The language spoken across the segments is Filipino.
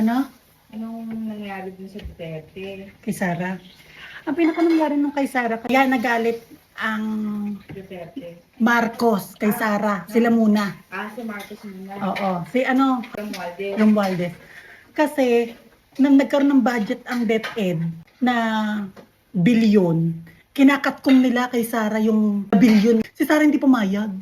Ano? Anong nangyari dun sa Duterte? Kay Sara. Ang pinakanangyari nung kay Sara, kaya nagalit ang Duterte. Marcos kay Sara. Sila muna. Ah, si Marcos muna. Oo. Si ano, Romualdez. Romualdez. Kasi, nang nagkaroon ng budget ang DepEd na bilyon, kinakatkong nila kay Sara yung bilyon. Si Sara hindi pumayag.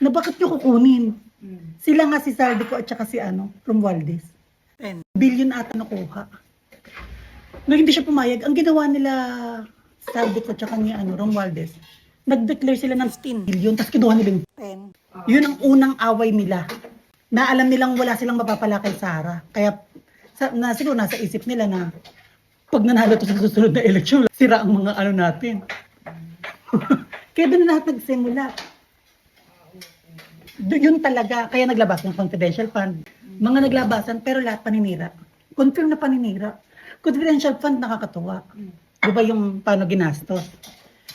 Na bakit nyo kukunin? Hmm. Sila nga si Saldico at saka si ano, Romualdez. 10 billion ata nakuha. Nung hindi siya pumayag, ang ginawa nila Saldico at saka ni ano, Romualdez, nag-declare sila ng 10 billion, tapos kinuha nila yung 10. Yun ang unang away nila. Na alam nilang wala silang mapapala kay Sara. Kaya, sa, na, siguro nasa isip nila na pag nanalo to sa susunod na eleksyon, sira ang mga ano natin. Kaya doon na lahat nagsimula. Do- yun talaga, kaya naglabas ng confidential fund. Mga naglabasan, pero lahat paninira. Confirm na paninira. Confidential fund nakakatuwa. Di ba yung paano ginastos?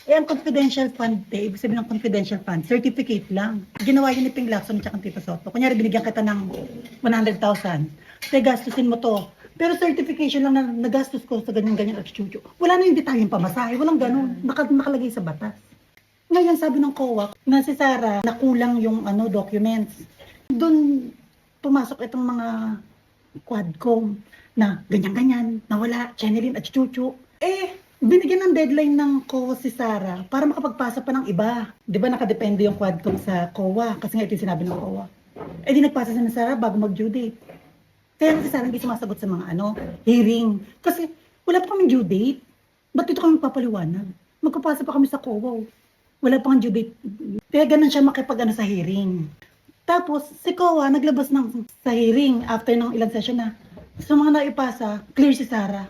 Eh, ang confidential fund, eh, ibig sabihin ng confidential fund, certificate lang. Ginawa yun ni Ping Lacson at Tita Soto. Kunyari, binigyan kita ng 100,000. Kaya gastusin mo to. Pero certification lang na nagastos ko sa ganyan-ganyan at studio. Wala na yung detalyeng pamasahe. Walang ganun. Naka, nakalagay sa batas. Ngayon, sabi ng COA, na si Sarah, nakulang yung ano, documents. Doon, pumasok itong mga quadcom na ganyan-ganyan, nawala, Channeline at Chuchu. Eh, binigyan ng deadline ng COA si Sarah para makapagpasa pa ng iba. Di ba nakadepende yung quadcom sa COA? Kasi nga ito yung sinabi ng COA. Eh di nagpasa si Sarah bago mag-due date. Kaya si Sarah hindi sumasagot sa mga ano, hearing. Kasi wala pa kaming due date. Ba't ito kami papaliwanag? Magpapasa pa kami sa COA. Wala pang due date. Kaya ganun siya makipag ano, sa hearing. Tapos, si COA naglabas ng sa hearing after ng ilang session na sa mga naipasa, clear si Sarah.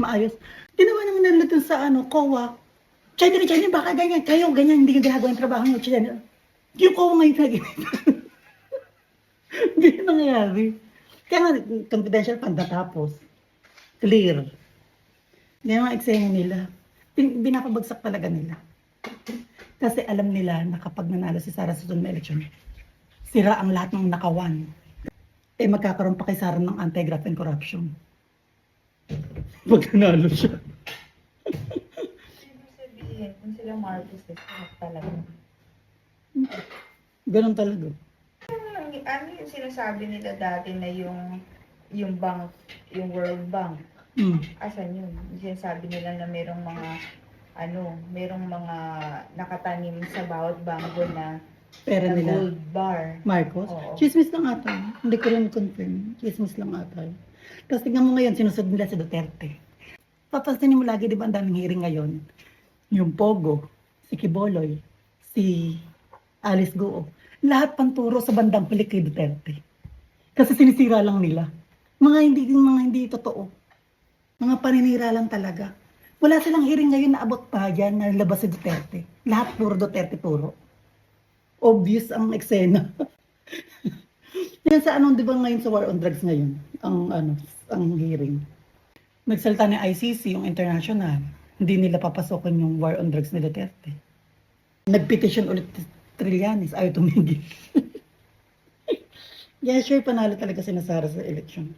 Maayos. Ginawa naman nila dun sa ano, COA. China, China, baka ganyan. Kayo, ganyan, hindi yung ginagawa yung trabaho nyo. China. Yung COA ngayon na Hindi yung nangyayari. Kaya nga, confidential fund natapos. Clear. Yan mga eksena nila. Bin, binapabagsak talaga nila. Kasi alam nila na kapag nanalo si Sara sa na eleksyon, sira ang lahat ng nakawan. Eh magkakaroon pa kay Sara ng anti-graft and corruption. Pag nanalo siya. Sabihin, kung sila Marcos eh, talaga. Ganon talaga. Ano, ano yung sinasabi nila dati na yung yung bank, yung World Bank? Mm. Asan yun? Yung Sinasabi nila na merong mga ano, merong mga nakatanim sa bawat bangko na, Pera nila. gold bar. Marcos? Oo. Chismis lang ata. Hindi ko rin confirm. Chismis lang ata. Tapos tingnan mo ngayon, sinusod nila si Duterte. Papansinin mo lagi, di ba, ang daming hearing ngayon? Yung Pogo, si Kiboloy, si Alice Goo. Lahat panturo sa bandang huli kay Duterte. Kasi sinisira lang nila. Mga hindi, mga hindi totoo. Mga paninira lang talaga. Wala silang hearing ngayon na abot pa dyan na labas si Duterte. Lahat puro Duterte puro obvious ang eksena. Yan sa anong, di ba ngayon sa war on drugs ngayon, ang ano, ang hearing. Nagsalita ng ICC, yung international, hindi nila papasokan yung war on drugs ni Duterte. Nagpetition ulit Trillanes, ayaw tumigil. yeah, sure, panalo talaga si Sara sa election.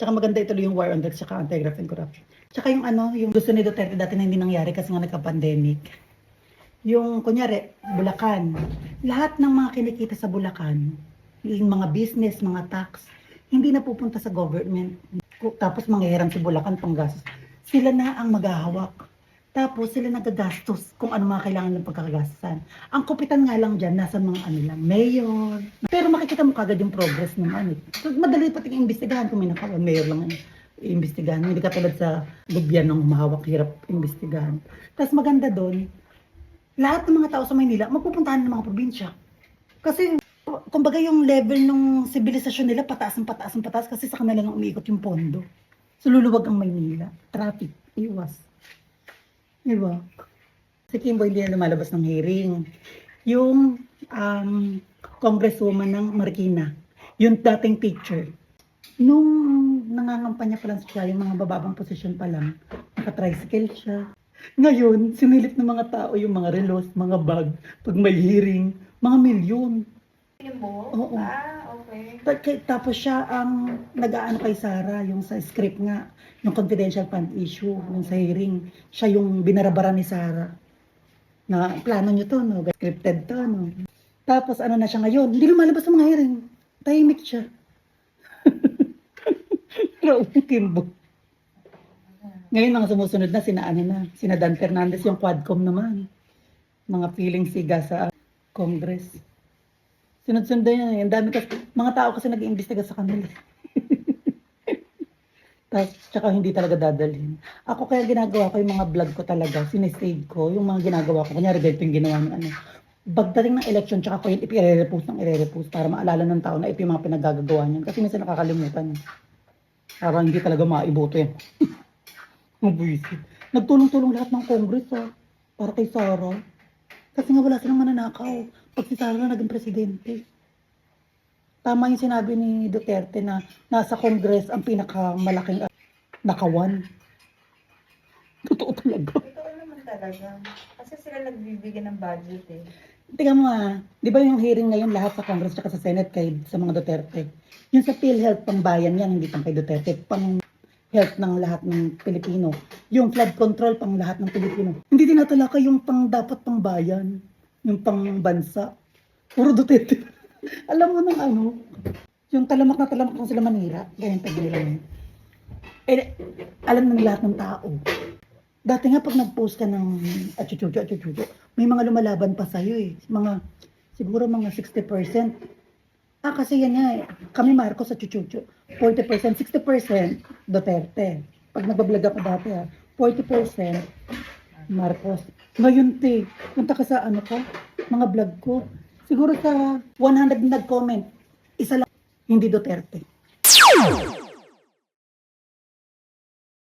Tsaka maganda ituloy yung war on drugs, tsaka anti-graft and corruption. Tsaka yung ano, yung gusto ni Duterte dati na hindi nangyari kasi nga nagka-pandemic yung kunyari, Bulacan, lahat ng mga kinikita sa Bulacan, yung mga business, mga tax, hindi na pupunta sa government. Tapos manghihiram si Bulacan pang gastos. Sila na ang maghahawak. Tapos sila nagagastos kung ano mga kailangan ng pagkakagastusan. Ang kupitan nga lang dyan, nasa mga ano lang, mayor. Pero makikita mo kagad yung progress ng ano. So, madali pating imbestigahan kung may nakawan, mayor lang ang imbestigahan. Hindi katulad sa gobyernong mahawak, hirap imbestigahan. Tapos maganda doon, lahat ng mga tao sa Maynila mapupuntahan ng mga probinsya. Kasi kumbaga yung level ng sibilisasyon nila pataas ng pataas ng pataas kasi sa kanila nang umiikot yung pondo. So luluwag ang Maynila. Traffic, iwas. Diba? Si Kimbo hindi na lumalabas ng hearing. Yung um, congresswoman ng Marikina, yung dating picture, nung nangangampanya pa lang siya, yung mga bababang posisyon pa lang, naka-tricycle siya, ngayon, sinilip ng mga tao yung mga relos, mga bag, pag may hearing, mga milyon. Mo? Oo. Ah, okay. Okay. Ta- kay- Tapos siya ang nag-aano kay Sara, yung sa script nga, yung confidential fund issue, yung sa hearing. Siya yung binarabara ni Sara. Na plano nyo to, no? Scripted to, no? Tapos ano na siya ngayon, hindi lumalabas sa mga hearing. Tahimik siya. Raul Kimbo. Ngayon mga sumusunod na, sina ano na, sina Dan Fernandez, yung Quadcom naman. Mga feeling siga sa Congress. Sunod-sunod yan. eh. Ang dami kasi, mga tao kasi nag-iimbestiga sa kanila. Tapos, tsaka hindi talaga dadalhin. Ako kaya ginagawa ko yung mga vlog ko talaga, sinesave ko, yung mga ginagawa ko. Kunyari, ganito yung ginawa ng ano. Pagdating ng election, tsaka ko yun ipire-repost ng ire-repost para maalala ng tao na ito yung mga pinagagagawa niyan. Kasi minsan nakakalimutan. Parang hindi talaga maiboto yan. Mabuisit. Nagtulong-tulong lahat ng Congress ah, para kay Sara. Kasi nga wala silang mananakaw. Pag si Sara na naging presidente. Tama yung sinabi ni Duterte na nasa Congress ang pinakamalaking ah, nakawan. Totoo talaga. Totoo naman talaga. Kasi sila nagbibigay ng budget eh. Tingnan mo ah, di ba yung hearing ngayon lahat sa Congress at sa Senate kay sa mga Duterte? Yung sa PhilHealth pang bayan yan, hindi pang kay Duterte, pang health ng lahat ng Pilipino. Yung flood control pang lahat ng Pilipino. Hindi tinatalakay yung pang dapat pang bayan, yung pang bansa. Puro Duterte. Alam mo nang ano, yung talamak na talamak kung sila manira, ganyan pag nila yun. Eh, alam ng lahat ng tao. Dati nga pag nag-post ka ng achuchucho, achuchucho, may mga lumalaban pa sa'yo eh. Mga, siguro mga 60%. Ah, kasi yan nga eh. Kami Marcos sa Chuchucho. 40%, 60% Duterte. Pag nagbablog ako dati ah, 40% Marcos. Ngayon te, punta ka sa ano ko, mga vlog ko. Siguro sa 100 na nag-comment, isa lang, hindi Duterte.